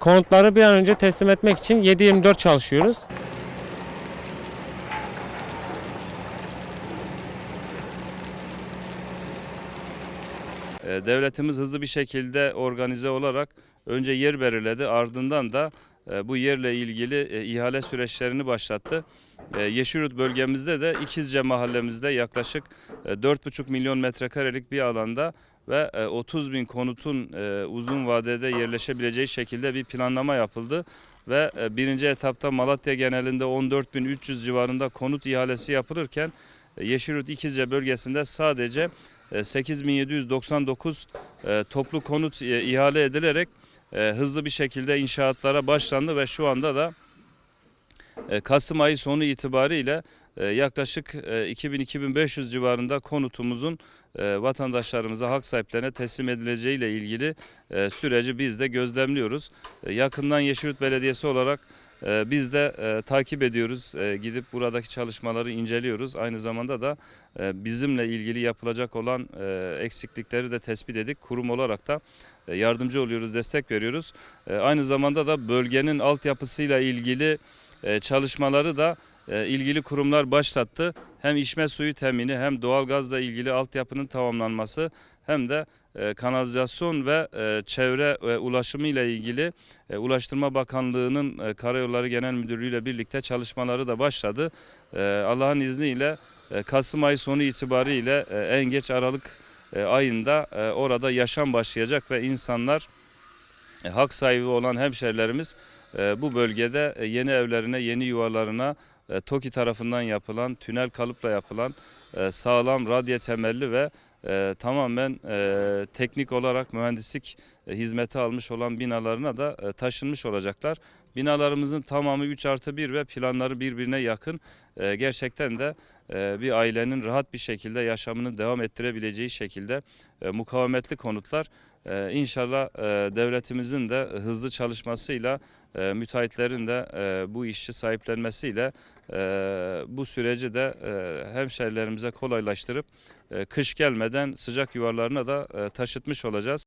konutları bir an önce teslim etmek için 7-24 çalışıyoruz. E, Devletimiz hızlı bir şekilde organize olarak önce yer belirledi ardından da e, bu yerle ilgili e, ihale süreçlerini başlattı. E, Yeşilyurt bölgemizde de İkizce mahallemizde yaklaşık e, 4,5 milyon metrekarelik bir alanda ve e, 30 bin konutun e, uzun vadede yerleşebileceği şekilde bir planlama yapıldı. Ve e, birinci etapta Malatya genelinde 14.300 civarında konut ihalesi yapılırken e, Yeşilyurt İkizce bölgesinde sadece e, 8799 e, toplu konut e, ihale edilerek e, hızlı bir şekilde inşaatlara başlandı ve şu anda da e, Kasım ayı sonu itibariyle e, yaklaşık e, 2000-2500 civarında konutumuzun e, vatandaşlarımıza, hak sahiplerine teslim edileceği ile ilgili e, süreci biz de gözlemliyoruz. E, Yakından Yeşilyurt Belediyesi olarak e, biz de e, takip ediyoruz. E, Gidip buradaki çalışmaları inceliyoruz. Aynı zamanda da e, bizimle ilgili yapılacak olan e, eksiklikleri de tespit edip kurum olarak da e, yardımcı oluyoruz, destek veriyoruz. E, Aynı zamanda da bölgenin altyapısıyla ilgili e, çalışmaları da e, ilgili kurumlar başlattı. Hem içme suyu temini hem doğalgazla ilgili altyapının tamamlanması hem de e, kanalizasyon ve e, çevre ve ulaşımı ile ilgili e, Ulaştırma Bakanlığı'nın e, Karayolları Genel Müdürlüğü ile birlikte çalışmaları da başladı. E, Allah'ın izniyle e, Kasım ayı sonu itibariyle e, en geç Aralık e, ayında e, orada yaşam başlayacak ve insanlar e, hak sahibi olan hemşerilerimiz e, bu bölgede e, yeni evlerine, yeni yuvalarına e, TOKİ tarafından yapılan, tünel kalıpla yapılan e, sağlam radya temelli ve e, tamamen e, teknik olarak mühendislik e, hizmeti almış olan binalarına da e, taşınmış olacaklar. Binalarımızın tamamı 3 artı 1 ve planları birbirine yakın. E, gerçekten de e, bir ailenin rahat bir şekilde yaşamını devam ettirebileceği şekilde e, mukavemetli konutlar. E, inşallah e, devletimizin de hızlı çalışmasıyla e, müteahhitlerin de e, bu işi sahiplenmesiyle e, bu süreci de e, hemşerilerimize kolaylaştırıp e, kış gelmeden sıcak yuvarlarına da taşıtmış olacağız.